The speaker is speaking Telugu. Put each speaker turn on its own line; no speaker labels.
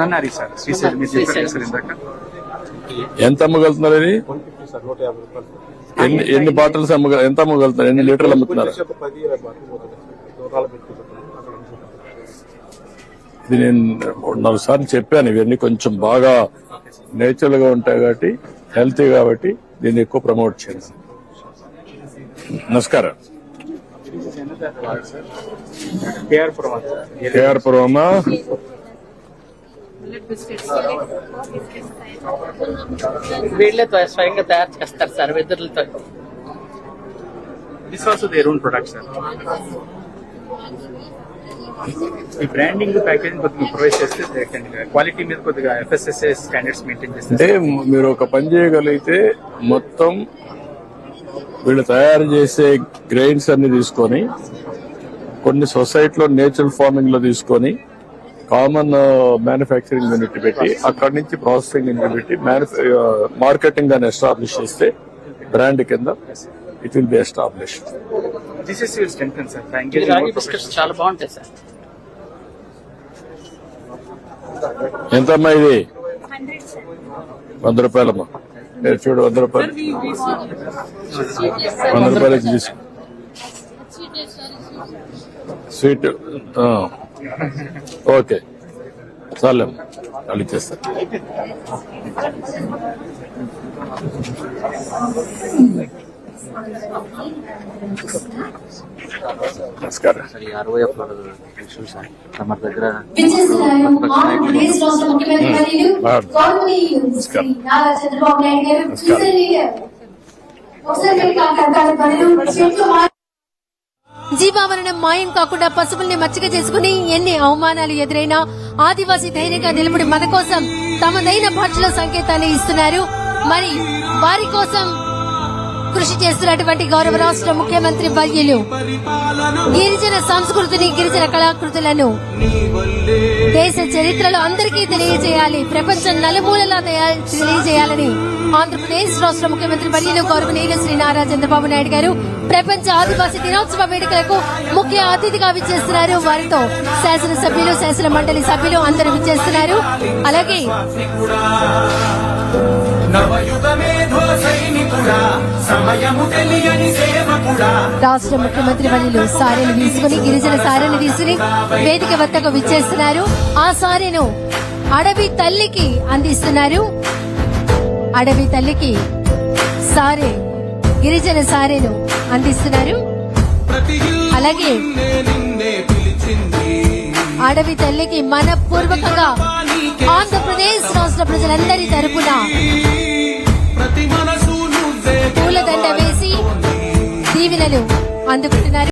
నన్నారి సార్ శ్రీశైలం మీరు చెప్పారు సార్ ఇందాక.
ఎంత అమ్మగలుగుతున్నారు ఇది?
వన్ ఫిఫ్టీ సార్ నూట యాభై రూపాయలు.
ఎన్ని ఎన్ని బాటిల్స్ అమ్మగ ఎంత అమ్మగలుగుతున్నారు ఎన్ని లీటర్లు అమ్ముతున్నారు? ఇది నేను నాలుగు సార్లు చెప్పాను ఇవన్నీ కొంచెం బాగా నేచురల్గా ఉంటాయి కాబట్టి హెల్తీ కాబట్టి దీన్ని ఎక్కువ ప్రమోట్ చేయాలి నమస్కారం.
కేఆర్
పురమా
వీళ్ళే త్వ- స్వయంగా తయారు చేస్తారు sir వెదురులతో.
This also their own product sir ఈ బ్రాండింగ్ ప్యాకేజింగ్ కొద్దిగా ప్రొవైడ్ చేస్తే క్వాలిటీ మీద కొద్దిగా ఎఫ్ఎస్ఎస్ఏ స్టాండర్డ్స్ మెయింటైన్ చేస్తే
అంటే మీరు ఒక పని చేయగలిగితే మొత్తం వీళ్ళు తయారు చేసే గ్రెయిన్స్ అన్ని తీసుకొని కొన్ని సొసైటీలో నేచురల్ ఫార్మింగ్లో తీసుకొని కామన్ మ్యానుఫ్యాక్చరింగ్ యూనిట్ పెట్టి అక్కడి నుంచి ప్రాసెసింగ్ యూనిట్ పెట్టి మార్కెటింగ్ అని ఎస్టాబ్లిష్ చేస్తే బ్రాండ్ కింద ఇట్ విల్ బి ఎస్టాబ్లిష్
చాలా బాగుంటాయి సార్
ఎంతమ్మా ఇది? వంద రూపాయలమ్మా మీరు చూడు వంద రూపాయలు. వంద రూపాయలకి తీసుకో. స్వీట్ ఆ. ఓకే. చాలే వాళ్ళు ఇచ్చేస్తారు నమస్కారం.
అరవై ఒక్క తమ దగ్గర.
జీవావరణం మాయం కాకుండా పశువుల్ని మచ్చిక చేసుకుని ఎన్ని అవమానాలు ఎదురైనా ఆదివాసీ ధైర్యంగా నిలబడి మన కోసం తమదైన భాషలో సంకేతాలు ఇస్తున్నారు. మరి వారి కోసం కృషి చేస్తున్నటువంటి గౌరవ రాష్ట్ర ముఖ్యమంత్రి వర్యులు గిరిజన సంస్కృతిని గిరిజన కళాకృతులను దేశ చరిత్రలో అందరికీ తెలియజేయాలి ప్రపంచం నలుమూలలా తెలియజేయాలని ఆంధ్రప్రదేశ్ రాష్ట్ర ముఖ్యమంత్రి వర్యులు గౌరవనీయులు శ్రీ నారా చంద్రబాబు నాయుడు గారు ప్రపంచ ఆదివాసీ దినోత్సవ వేడుకలకు ముఖ్య అతిథిగా విచ్చేస్తున్నారు వారితో శాసనసభ్యులు శాసన మండలి సభ్యులు అందరూ విచ్చేస్తున్నారు. అలాగే రాష్ట్ర ముఖ్యమంత్రి వర్యులు సారెను తీసుకుని గిరిజన సారెను తీసుకుని వేదిక వద్దకు విచ్చేస్తున్నారు. ఆ సారెను అడవి తల్లికి అందిస్తున్నారు. అడవి తల్లికి సారే గిరిజన సారేలు అందిస్తున్నారు. అలాగే అడవి తల్లికి మనపూర్వకంగా ఆంధ్రప్రదేశ్ రాష్ట్ర ప్రజలందరి తరపున పూలదండ వేసి దీవెనలు అందుకుంటున్నారు.